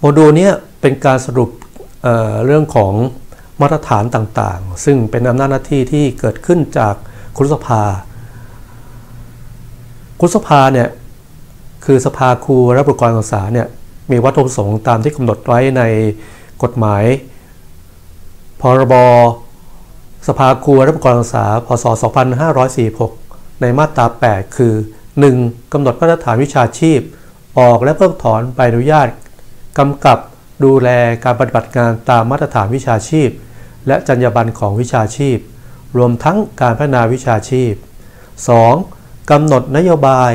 โมดูลนี้เป็นการสรุปเเรื่องของมาตรฐานต่างๆ ซึ่งเป็นอำนาจหน้าที่ที่เกิดขึ้นจากคุสภา คุสภาเนี่ยคือสภาครูและบุคลากรศึกษาเนี่ยมีวัตถุประสงค์ตามที่กำหนดไว้ในกฎหมาย พรบ สภาครูและบุคลากรศึกษา พศ 2546 ในมาตรา 8 คือ 1. กำหนดมาตรฐานวิชาชีพ ออกและเพิกถอนใบอนุญาต กำกับดูแลการปฏิบัติงานตามมาตรฐานวิชาชีพ และจรรยาบรรณของวิชาชีพ รวมทั้งการพัฒนาวิชาชีพ 2. กำหนดนโยบาย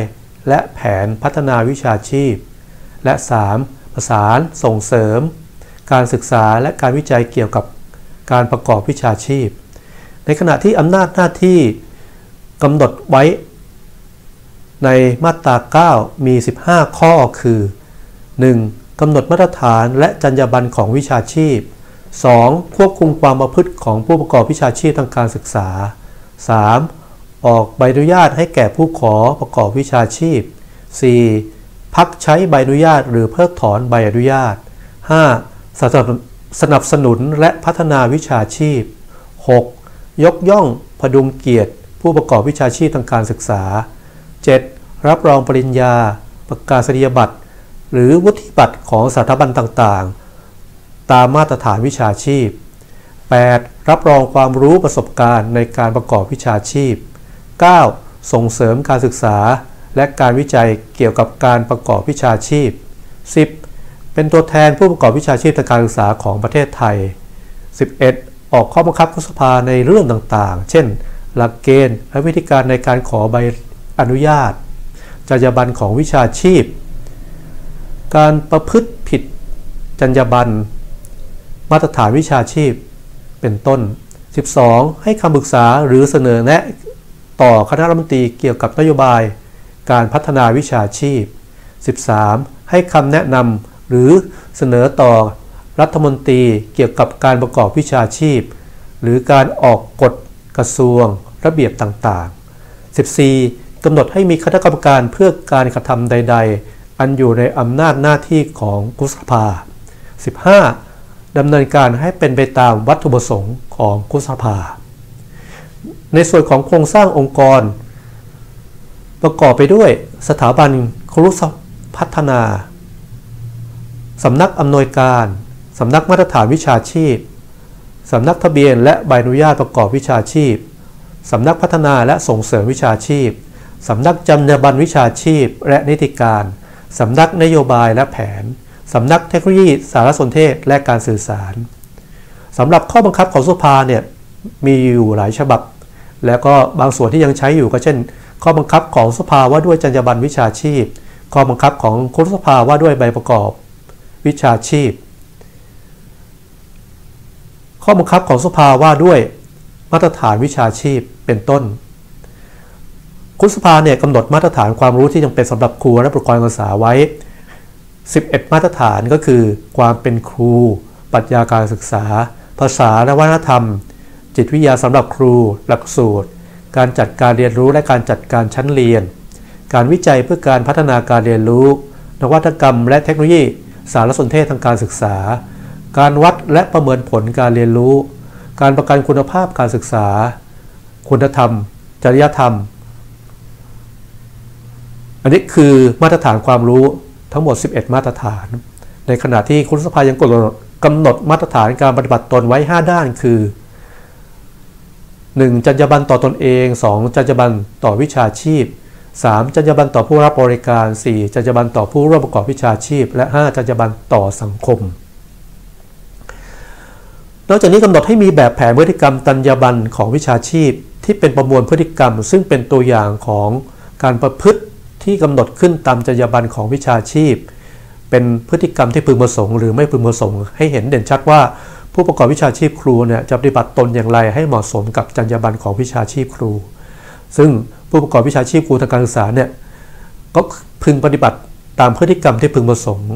และแผนพัฒนาวิชาชีพ และ 3. ประสานส่งเสริม การศึกษาและการวิจัยเกี่ยวกับการประกอบวิชาชีพ ในขณะที่อำนาจหน้าที่กำหนดไว้ ในมาตรา 9 มี 15 ข้อคือ 1. กำหนดมาตรฐานและจรรยาบรรณของวิชาชีพ 2. ควบคุมความประพฤติของผู้ประกอบวิชาชีพทางการศึกษา 3. ออกใบอนุญาตให้แก่ผู้ขอประกอบวิชาชีพ 4. พักใช้ใบอนุญาตหรือเพิกถอนใบอนุญาต 5. สนับสนุนและพัฒนาวิชาชีพ 6. ยกย่องพดุงเกียรติ ผู้ประกอบวิชาชีพทางการศึกษา 7. รับรองปริญญา ประกาศนียบัตร หรือวุฒิบัตรของสถาบันต่างๆ ตามมาตรฐานวิชาชีพ 8. รับรองความรู้ประสบการณ์ในการประกอบวิชาชีพ 9. ส่งเสริมการศึกษา และการวิจัยเกี่ยวกับการประกอบวิชาชีพ 10. เป็นตัวแทนผู้ประกอบวิชาชีพทางการศึกษาของประเทศไทย 11. ออกข้อบังคับรัฐสภาในเรื่องต่างๆ เช่น หลักเกณฑ์และวิธีการในการขอใบอนุญาต จรรยาบรรณของวิชาชีพ การประพฤติผิดจรรยาบรรณมาตรฐานวิชาชีพเป็นต้น 12. ให้คำปรึกษาหรือเสนอแนะต่อคณะรัฐมนตรีเกี่ยวกับนโยบาย การพัฒนาวิชาชีพ 13. ให้คำแนะนำหรือเสนอต่อรัฐมนตรีเกี่ยวกับการประกอบวิชาชีพ หรือการออกกฎกระทรวง ระเบียบต่างๆ 14. กำหนดให้มีคณะกรรมการเพื่อการกระทำใดๆ อันอยู่ในอำนาจหน้าที่ของกุศภา 15. ดำเนินการให้เป็นไปตามวัตถุประสงค์ของกุศภา ในส่วนของโครงสร้างองค์กร ประกอบไปด้วยสถาบันครุพัฒนาสำนักอำนวยการสำนักมาตรฐานวิชาชีพสำนักทะเบียนและใบอนุญาตประกอบวิชาชีพสำนักพัฒนาและส่งเสริมวิชาชีพสำนักจำเนบันวิชาชีพ และนิติการ สำนักนโยบายและแผน สำนักเทคโนโลยีสารสนเทศและการสื่อสารสำหรับข้อบังคับของสภาเนี่ยมีอยู่หลายฉบับ แล้วก็บางส่วนที่ยังใช้อยู่ก็เช่น ข้อบังคับของสภาว่าด้วยจรรยาบรรณวิชาชีพ ข้อบังคับของคุสภาว่าด้วยใบประกอบ วิชาชีพ ข้อบังคับของสภาว่าด้วยมาตรฐานวิชาชีพเป็นต้น คุณสภาเนี่ยกำหนดมาตรฐานความรู้ที่จำเป็นสำหรับครูและบุคลากรศึกษาไว้ 11 มาตรฐานก็คือ ความเป็นครู ปรัชญาการศึกษา ภาษาและวัฒนธรรม จิตวิทยาสำหรับครู หลักสูตร การจัดการเรียนรู้และการจัดการชั้นเรียน การวิจัยเพื่อการพัฒนาการเรียนรู้ นวัตกรรม และเทคโนโลยี สารสนเทศทางการศึกษา การวัดและประเมินผลการเรียนรู้ การประกันคุณภาพการศึกษา คุณธรรม จริยธรรม อันนี้คือมาตรฐานความรู้ทั้งหมด 11 มาตรฐาน ในขณะที่คุณสภายังกำหนดมาตรฐานการปฏิบัติตนไว้ 5 ด้านคือ 1. จรรยาบรรณต่อตนเอง 2. จรรยาบรรณต่อวิชาชีพ 3. จรรยาบรรณต่อผู้รับบริการ 4. จรรยาบรรณต่อผู้ร่วมประกอบวิชาชีพ และ 5. จรรยาบรรณต่อสังคม นอกจากนี้กำหนดให้มีแบบแผนพฤติกรรมจรรยาบรรณของวิชาชีพ ที่เป็นประมวลพฤติกรรม ซึ่งเป็นตัวอย่างของการประพฤต ที่กำหนดขึ้นตามจรรยาบรรณของวิชาชีพ เป็นพฤติกรรมที่พึงประสงค์หรือไม่พึงประสงค์ให้เห็นเด่นชัดว่า ผู้ประกอบวิชาชีพครูเนี่ยจะปฏิบัติตนอย่างไรให้เหมาะสมกับจรรยาบรรณของวิชาชีพครู ซึ่งผู้ประกอบวิชาชีพครูทางการศึกษาเนี่ยก็พึงปฏิบัติตามพฤติกรรมที่พึงประสงค์